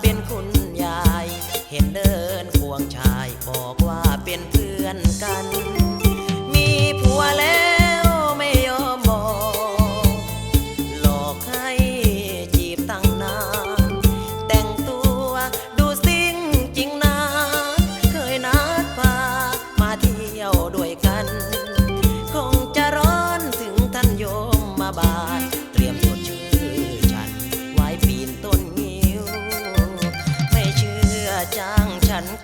เป็นคน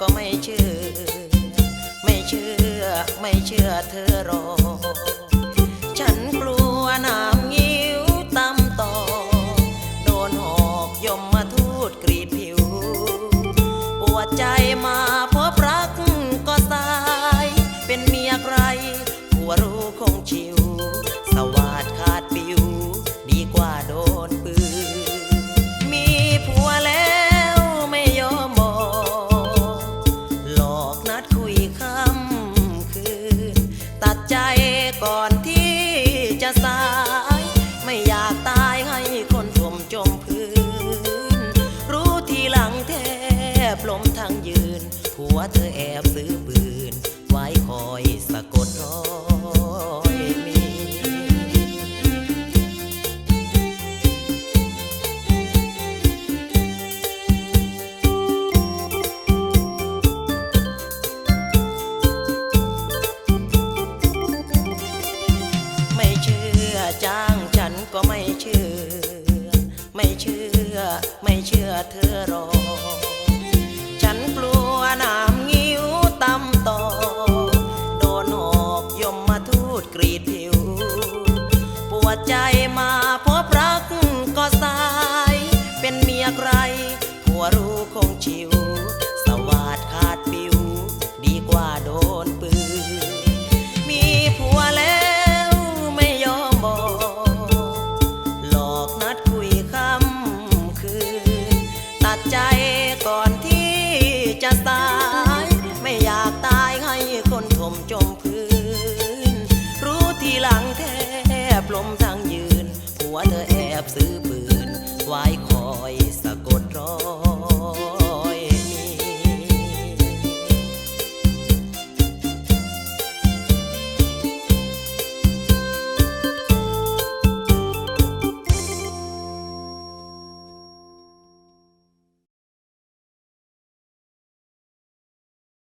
ก็ไม่เชื่อ ไม่เชื่อ ไม่เชื่อเธอรอ ฉันกลัวน้ำงิ้ ก่อนที่จะสาย ไม่อยากตายให้คนถมจมพื้น รู้ทีหลังแทบล้มทั้งยืนผัวเธอแอบซื้อ ธอรอ ฉันกลัวน้ำงิ้วตำต่อ โดนหอกยมมาทูดกรีดผิว ปวดใจ จะสาย ไม่อยากตายให้คนถมจมพื้น รู้ทีหลังแทบลมทั้งยืนผัวเธอแอบซื้อปืน ไว้คอย